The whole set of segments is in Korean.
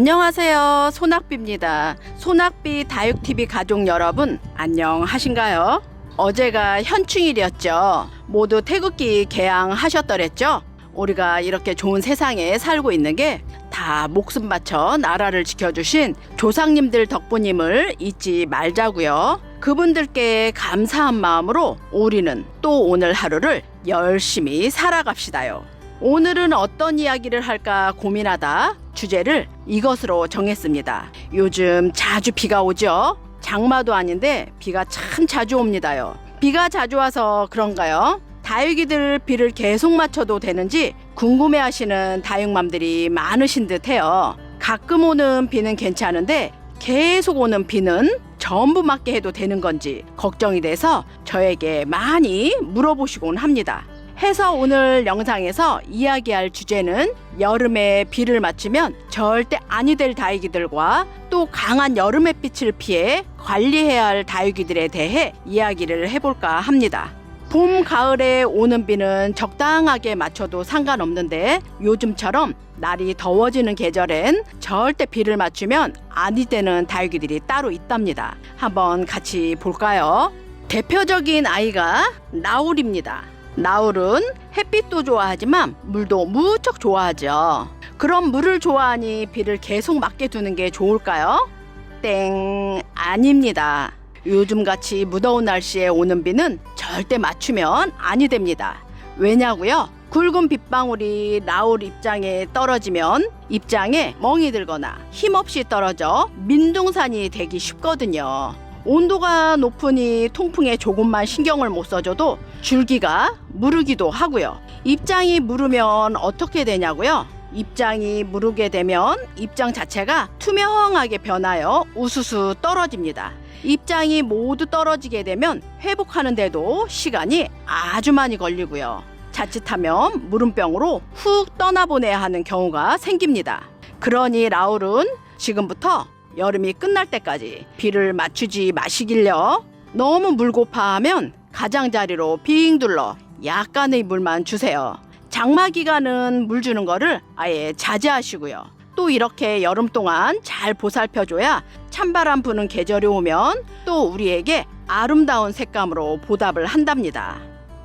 안녕하세요. 소낙비입니다. 소낙비 다육TV 가족 여러분, 안녕하신가요? 어제가 현충일이었죠. 모두 태극기 개항하셨더랬죠? 우리가 이렇게 좋은 세상에 살고 있는 게 다 목숨 바쳐 나라를 지켜주신 조상님들 덕분임을 잊지 말자고요. 그분들께 감사한 마음으로 우리는 또 오늘 하루를 열심히 살아갑시다요. 오늘은 어떤 이야기를 할까 고민하다 주제를 이것으로 정했습니다. 요즘 자주 비가 오죠? 장마도 아닌데 비가 참 자주 옵니다요. 비가 자주 와서 그런가요? 다육이들 비를 계속 맞춰도 되는지 궁금해 하시는 다육맘들이 많으신 듯 해요. 가끔 오는 비는 괜찮은데 계속 오는 비는 전부 맞게 해도 되는 건지 걱정이 돼서 저에게 많이 물어보시곤 합니다. 해서 오늘 영상에서 이야기할 주제는 여름에 비를 맞추면 절대 아니 될 다육이들과 또 강한 여름 햇빛을 피해 관리해야 할 다육이들에 대해 이야기를 해볼까 합니다. 봄, 가을에 오는 비는 적당하게 맞춰도 상관없는데 요즘처럼 날이 더워지는 계절엔 절대 비를 맞추면 아니 되는 다육이들이 따로 있답니다. 한번 같이 볼까요? 대표적인 아이가 나울입니다. 나울은 햇빛도 좋아하지만 물도 무척 좋아하죠. 그럼 물을 좋아하니 비를 계속 맞게 두는 게 좋을까요? 땡, 아닙니다. 요즘같이 무더운 날씨에 오는 비는 절대 맞추면 아니 됩니다. 왜냐고요? 굵은 빗방울이 나올 입장에 떨어지면 입장에 멍이 들거나 힘없이 떨어져 민둥산이 되기 쉽거든요. 온도가 높으니 통풍에 조금만 신경을 못 써줘도 줄기가 무르기도 하고요. 입장이 무르면 어떻게 되냐고요? 입장이 무르게 되면 입장 자체가 투명하게 변하여 우수수 떨어집니다. 입장이 모두 떨어지게 되면 회복하는데도 시간이 아주 많이 걸리고요. 자칫하면 물음병으로 훅 떠나보내야 하는 경우가 생깁니다. 그러니 라울은 지금부터 여름이 끝날 때까지 비를 맞추지 마시길요. 너무 물고파하면 가장자리로 빙 둘러 약간의 물만 주세요. 장마 기간은 물 주는 거를 아예 자제하시고요. 또 이렇게 여름 동안 잘 보살펴줘야 찬바람 부는 계절이 오면 또 우리에게 아름다운 색감으로 보답을 한답니다.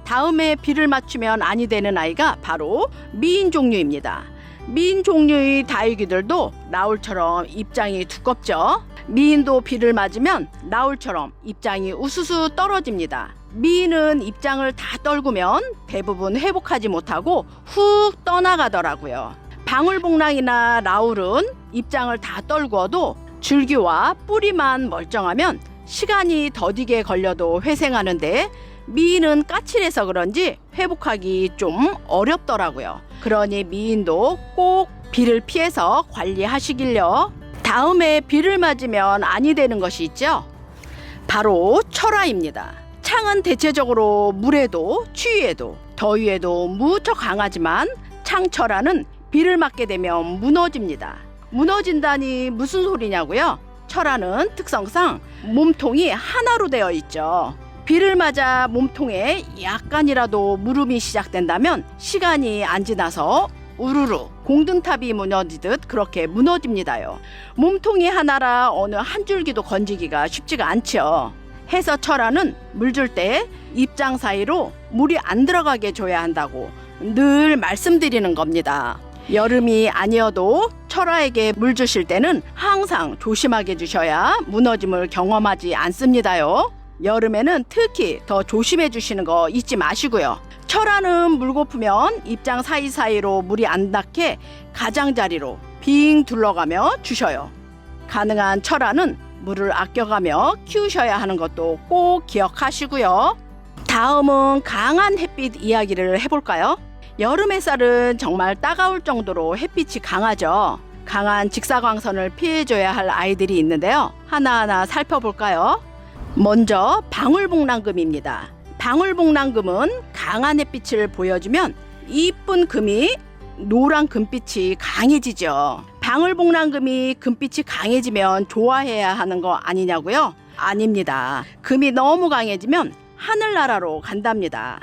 다음에 비를 맞추면 아니 되는 아이가 바로 미인 종류입니다. 미인 종류의 다육이들도 나울처럼 입장이 두껍죠. 미인도 비를 맞으면 나울처럼 입장이 우수수 떨어집니다. 미인은 입장을 다 떨구면 대부분 회복하지 못하고 훅 떠나가더라고요. 방울복랑이나 라울은 입장을 다 떨구어도 줄기와 뿌리만 멀쩡하면 시간이 더디게 걸려도 회생하는데 미인은 까칠해서 그런지 회복하기 좀 어렵더라고요. 그러니 미인도 꼭 비를 피해서 관리하시길요. 다음에 비를 맞으면 아니 되는 것이 있죠. 바로 철화입니다. 창은 대체적으로 물에도 추위에도 더위에도 무척 강하지만 창철화는 비를 맞게 되면 무너집니다. 무너진다니 무슨 소리냐고요? 철화는 특성상 몸통이 하나로 되어 있죠. 비를 맞아 몸통에 약간이라도 물음이 시작된다면 시간이 안 지나서 우르르 공등탑이 무너지듯 그렇게 무너집니다요. 몸통이 하나라 어느 한 줄기도 건지기가 쉽지가 않죠. 해서 철화는 물 줄 때 입장 사이로 물이 안 들어가게 줘야 한다고 늘 말씀드리는 겁니다. 여름이 아니어도 철화에게 물 주실 때는 항상 조심하게 주셔야 무너짐을 경험하지 않습니다요. 여름에는 특히 더 조심해 주시는 거 잊지 마시고요. 철화는 물 고프면 입장 사이사이로 물이 안 닿게 가장자리로 빙 둘러가며 주셔요. 가능한 철화는 물을 아껴가며 키우셔야 하는 것도 꼭 기억하시고요. 다음은 강한 햇빛 이야기를 해볼까요? 여름 햇살은 정말 따가울 정도로 햇빛이 강하죠. 강한 직사광선을 피해줘야 할 아이들이 있는데요. 하나하나 살펴볼까요? 먼저 방울복랑금입니다. 방울복랑금은 강한 햇빛을 보여주면 이쁜 금이 노란 금빛이 강해지죠. 방울복랑금이 금빛이 강해지면 좋아해야 하는 거 아니냐고요? 아닙니다. 금이 너무 강해지면 하늘나라로 간답니다.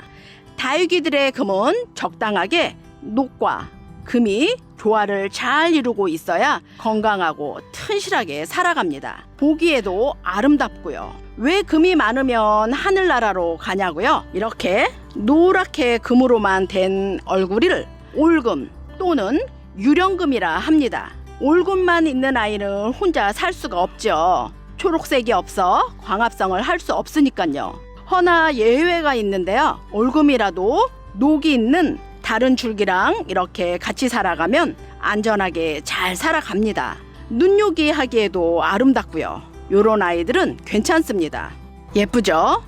다육이들의 금은 적당하게 녹과 금이 조화를 잘 이루고 있어야 건강하고 튼실하게 살아갑니다. 보기에도 아름답고요. 왜 금이 많으면 하늘나라로 가냐고요? 이렇게 노랗게 금으로만 된 얼굴을 올금 또는 유령금이라 합니다. 올금만 있는 아이는 혼자 살 수가 없죠. 초록색이 없어 광합성을 할 수 없으니까요. 허나 예외가 있는데요. 올금이라도 녹이 있는 다른 줄기랑 이렇게 같이 살아가면 안전하게 잘 살아갑니다. 눈요기 하기에도 아름답고요. 요런 아이들은 괜찮습니다. 예쁘죠?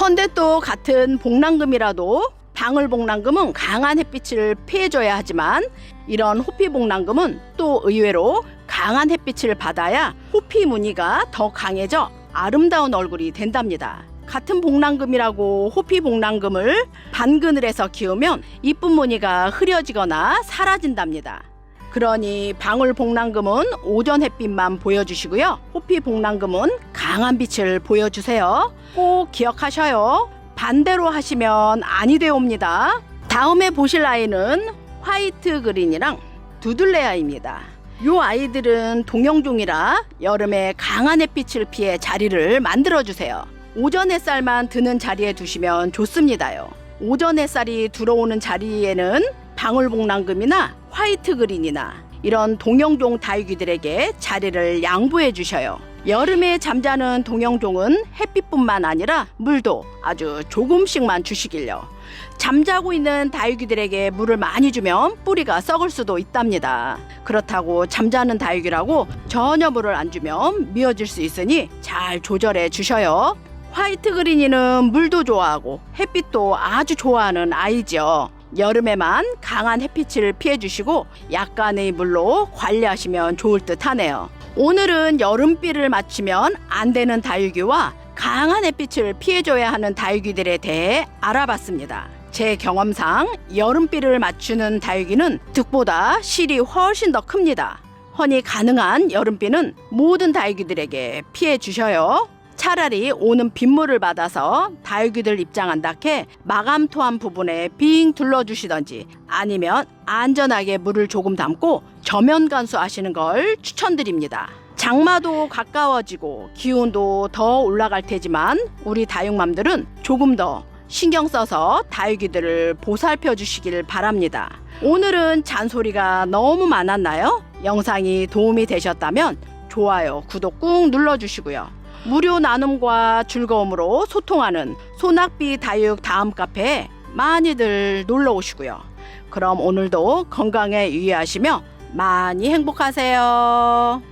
헌데 또 같은 복랑금이라도 방울복랑금은 강한 햇빛을 피해줘야 하지만 이런 호피복랑금은 또 의외로 강한 햇빛을 받아야 호피 무늬가 더 강해져 아름다운 얼굴이 된답니다. 같은 복랑금이라고 호피 복랑금을 반그늘에서 키우면 이쁜 무늬가 흐려지거나 사라진답니다. 그러니 방울 복랑금은 오전 햇빛만 보여주시고요. 호피 복랑금은 강한 빛을 보여주세요. 꼭 기억하셔요. 반대로 하시면 아니 되옵니다. 다음에 보실 아이는 화이트 그린이랑 두들레아입니다. 요 아이들은 동영종이라 여름에 강한 햇빛을 피해 자리를 만들어 주세요. 오전 햇살만 드는 자리에 두시면 좋습니다요. 오전 햇살이 들어오는 자리에는 방울복랑금이나 화이트 그린이나 이런 동영종 다육이들에게 자리를 양보해 주셔요. 여름에 잠자는 동영종은 햇빛뿐만 아니라 물도 아주 조금씩만 주시길요. 잠자고 있는 다육이들에게 물을 많이 주면 뿌리가 썩을 수도 있답니다. 그렇다고 잠자는 다육이라고 전혀 물을 안 주면 미어질 수 있으니 잘 조절해 주셔요. 화이트 그린이는 물도 좋아하고 햇빛도 아주 좋아하는 아이죠. 여름에만 강한 햇빛을 피해 주시고 약간의 물로 관리하시면 좋을 듯 하네요. 오늘은 여름비를 맞추면 안 되는 다육이와 강한 햇빛을 피해줘야 하는 다육이들에 대해 알아봤습니다. 제 경험상 여름비를 맞추는 다육이는 득보다 실이 훨씬 더 큽니다. 허니 가능한 여름비는 모든 다육이들에게 피해 주셔요. 차라리 오는 빗물을 받아서 다육이들 입장 안 닿게 마감 토한 부분에 빙 둘러주시던지 아니면 안전하게 물을 조금 담고 저면 간수하시는 걸 추천드립니다. 장마도 가까워지고 기온도 더 올라갈 테지만 우리 다육맘들은 조금 더 신경 써서 다육이들을 보살펴 주시길 바랍니다. 오늘은 잔소리가 너무 많았나요? 영상이 도움이 되셨다면 좋아요, 구독 꾹 눌러주시고요. 무료 나눔과 즐거움으로 소통하는 소낙비 다육 다음 카페에 많이들 놀러 오시고요. 그럼 오늘도 건강에 유의하시며 많이 행복하세요.